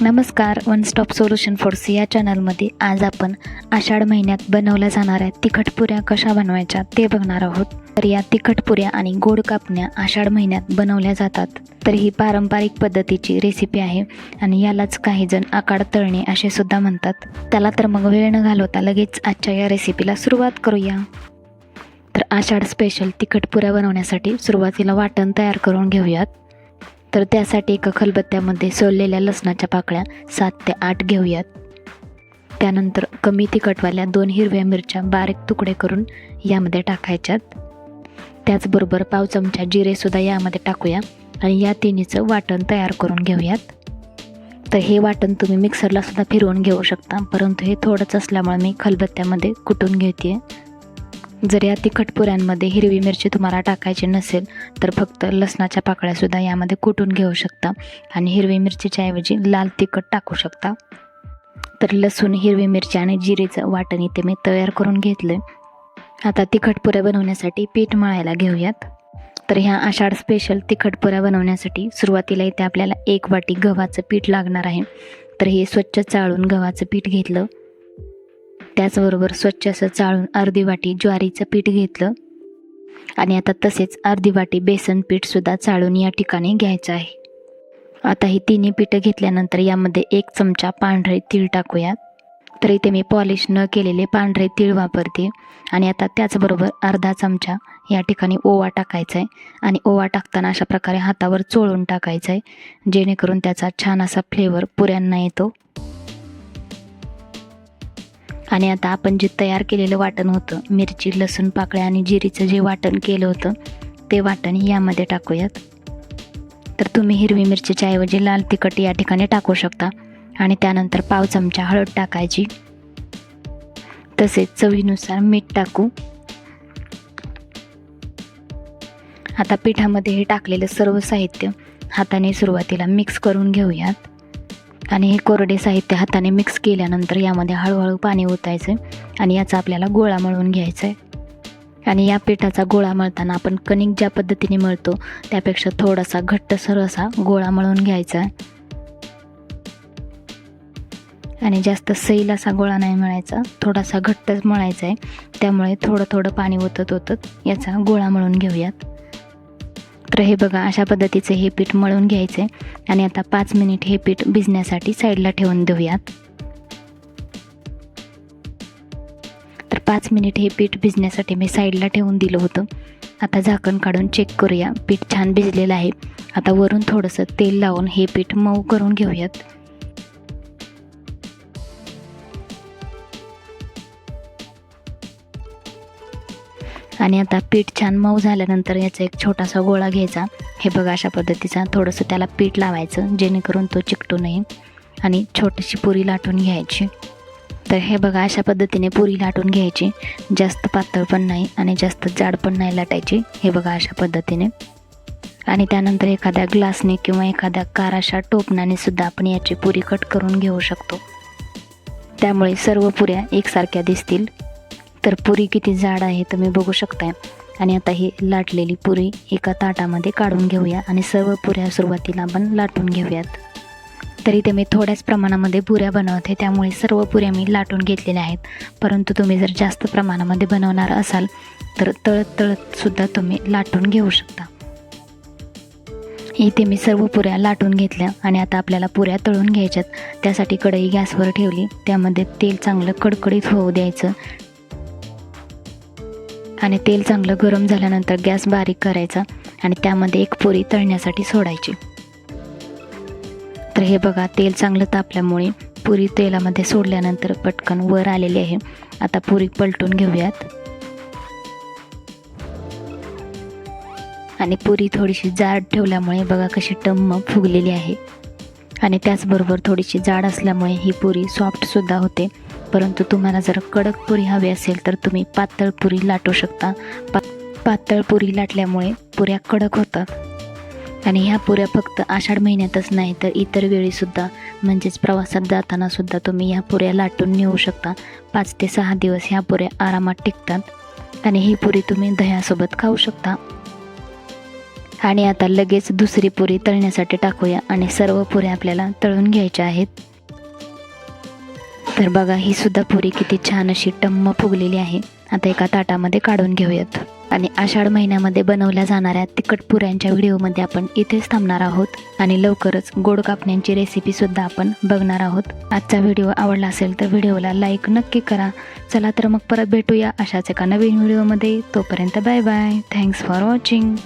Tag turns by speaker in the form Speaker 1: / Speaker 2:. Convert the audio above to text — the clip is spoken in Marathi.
Speaker 1: नमस्कार वन स्टॉप सोल्युशन फोर्स या चॅनलमध्ये आज आपण आषाढ महिन्यात बनवल्या जाणाऱ्या तिखट पुऱ्या कशा बनवायच्या ते बघणार आहोत. तर या तिखट पुऱ्या आणि गोड कापण्या आषाढ महिन्यात बनवल्या जातात. तर ही पारंपरिक पद्धतीची रेसिपी आहे आणि यालाच काही जण आकाड तळणे असे सुद्धा म्हणतात. त्याला तर मग वेळ न घालवता लगेच आजच्या या रेसिपीला सुरुवात करूया. तर आषाढ स्पेशल तिखट पुऱ्या बनवण्यासाठी सुरुवातीला वाटण तयार करून घेऊयात. तर त्यासाठी एका खलबत्त्यामध्ये सोललेल्या लसणाच्या पाकळ्या सात ते आठ घेऊयात. त्यानंतर कमी तिखटवाल्या दोन हिरव्या मिरच्या बारीक तुकडे करून यामध्ये टाकायच्यात. त्याचबरोबर पाव चमचा जिरेसुद्धा यामध्ये टाकूया आणि या तिन्हीचं वाटण तयार करून घेऊयात. तर हे वाटण तुम्ही मिक्सरला सुद्धा फिरवून घेऊ शकता परंतु हे थोडंच असल्यामुळे मी खलबत्त्यामध्ये कुटून घेते जर या तिखट पुऱ्यांमध्ये हिरवी मिरची तुम्हाला टाकायची नसेल तर फक्त लसणाच्या पाकळ्यासुद्धा यामध्ये कुटून घेऊ शकता आणि हिरवी मिरचीच्या ऐवजी लाल तिखट टाकू शकता. तर लसूण हिरवी मिरची आणि जिरेचं वाटण इथे मी तयार करून घेतलं आता तिखट पुऱ्या बनवण्यासाठी पीठ मळायला घेऊयात. तर ह्या आषाढ स्पेशल तिखट पुऱ्या बनवण्यासाठी सुरुवातीला इथे आपल्याला एक वाटी गव्हाचं पीठ लागणार आहे. तर हे स्वच्छ चाळून गव्हाचं पीठ घेतलं. त्याचबरोबर स्वच्छ असं चाळून अर्धी वाटी ज्वारीचं पीठ घेतलं. आणि आता तसेच अर्धी वाटी बेसन पीठसुद्धा चाळून या ठिकाणी घ्यायचं आहे. आता ही तिन्ही पीठं घेतल्यानंतर यामध्ये एक चमचा पांढरे तीळ टाकूयात तर इथे मी पॉलिश न केलेले पांढरे तीळ वापरते. आणि आता त्याचबरोबर अर्धा चमचा या ठिकाणी ओवा टाकायचा आहे. आणि ओवा टाकताना अशा प्रकारे हातावर चोळून टाकायचा आहे. जेणेकरून त्याचा छान असा फ्लेवर पुऱ्यांना येतो. आणि आता आपण जे तयार केलेलं वाटण होतं मिरची लसूण पाकळ्या आणि जिरीचं जे वाटण केलं होतं ते वाटण यामध्ये टाकूयात. तर तुम्ही हिरवी मिरचीच्या ऐवजी लाल तिखट या ठिकाणी टाकू शकता आणि त्यानंतर पाव चमचा हळद टाकायची. तसेच चवीनुसार मीठ टाकू. आता पिठामध्ये हे टाकलेलं सर्व साहित्य हाताने सुरुवातीला मिक्स करून घेऊयात. आणि हे कोरडे साहित्य हाताने मिक्स केल्यानंतर यामध्ये हळूहळू पाणी ओतायचं आणि याचा आपल्याला गोळा मळून घ्यायचा आहे आणि या पिठाचा गोळा मळताना आपण कणिक ज्या पद्धतीने मळतो त्यापेक्षा थोडासा घट्टसर असा गोळा मळून घ्यायचा आहे आणि जास्त सैल असा गोळा नाही मळायचा थोडासा घट्टच मळायचा आहे त्यामुळे थोडं थोडं पाणी ओतत ओतत याचा गोळा मळून घेऊयात. तर हे बघा अशा पद्धतीचे हे पीठ मळून घ्यायचे आणि आता पाच मिनिट हे पीठ भिजण्यासाठी साईडला ठेवून देऊयात. तर पाच मिनिट हे पीठ भिजण्यासाठी मी साईडला ठेवून दिलं होतं. आता झाकण काढून चेक करूया. पीठ छान भिजलेलं आहे. आता वरून थोडंसं तेल लावून हे पीठ मऊ करून घेऊयात. आणि आता पीठ छान मऊ झाल्यानंतर याचा एक छोटासा गोळा घ्यायचा. हे बघा अशा पद्धतीचा थोडंसं त्याला पीठ लावायचं जेणेकरून तो चिकटू नये आणि छोटीशी पुरी लाटून घ्यायची. तर हे बघा अशा पद्धतीने पुरी लाटून घ्यायची. जास्त पातळ पण नाही आणि जास्त जाड पण नाही लाटायची. हे बघा अशा पद्धतीने. आणि त्यानंतर एखाद्या ग्लासने किंवा एखाद्या काराशा टोपणाने सुद्धा आपण याची पुरी कट करून घेऊ शकतो. त्यामुळे सर्व पुऱ्या एकसारख्या दिसतील. तर पुरी किती जाड आहे तुम्ही बघू शकताय. आणि आता ही लाटलेली पुरी एका ताटामध्ये काढून घेऊया आणि सर्व पुऱ्या सुरुवातीला आपण लाटून घेऊयात. तरी ते मी थोड्याच प्रमाणामध्ये पुऱ्या बनवते त्यामुळे सर्व पुऱ्या मी लाटून घेतलेल्या आहेत. परंतु तुम्ही जर जास्त प्रमाणामध्ये बनवणार असाल तर तळत तळतसुद्धा तुम्ही लाटून घेऊ शकता. इथे मी सर्व पुऱ्या लाटून घेतल्या आणि आता आपल्याला पुऱ्या तळून घ्यायच्यात. त्यासाठी कढई गॅसवर ठेवली त्यामध्ये तेल चांगलं कडकडीत होऊ द्यायचं. आणि तेल चांगलं गरम झाल्यानंतर गॅस बारीक करायचा आणि त्यामध्ये एक पुरी तळण्यासाठी सोडायची. तर हे बघा तेल चांगलं तापल्यामुळे पुरी तेलामध्ये सोडल्यानंतर पटकन वर आलेली आहे. आता पुरी पलटून घेऊयात. आणि पुरी थोडीशी जाड ठेवल्यामुळे बघा कशी टम्म फुगलेली आहे. आणि त्याचबरोबर थोडीशी जाड असल्यामुळे ही पुरी सॉफ्टसुद्धा होते. परंतु तुम्हाला जर कडक पुरी हवी असेल तर तुम्ही पातळ पुरी लाटू शकता. पा पातळ पुरी लाटल्यामुळे पुऱ्या कडक होतात. आणि ह्या पुऱ्या फक्त आषाढ महिन्यातच नाही तर इतर वेळीसुद्धा म्हणजेच प्रवासात जाताना सुद्धा तुम्ही ह्या पुऱ्या लाटून नेऊ शकता. पाच ते सहा दिवस ह्या पुऱ्या आरामात टिकतात. आणि ही पुरी तुम्ही दह्यासोबत खाऊ शकता. आणि आता लगेच दुसरी पुरी तळण्यासाठी टाकूया आणि सर्व पुऱ्या आपल्याला तळून घ्यायच्या आहेत. तर बघा ही सुद्धा पुरी किती छान अशी टम्म फुगलेली आहे. आता एका ताटामध्ये काढून घेऊयात. आणि आषाढ महिन्यामध्ये बनवल्या जाणाऱ्या तिखट पुऱ्यांच्या व्हिडिओमध्ये आपण इथेच थांबणार आहोत. आणि लवकरच गोड कापण्यांची रेसिपी सुद्धा आपण बघणार आहोत. आजचा व्हिडिओ आवडला असेल तर व्हिडिओला लाईक नक्की करा. चला तर मग परत भेटूया अशाच एका नवीन व्हिडिओमध्ये. तोपर्यंत bye bye thanks for watching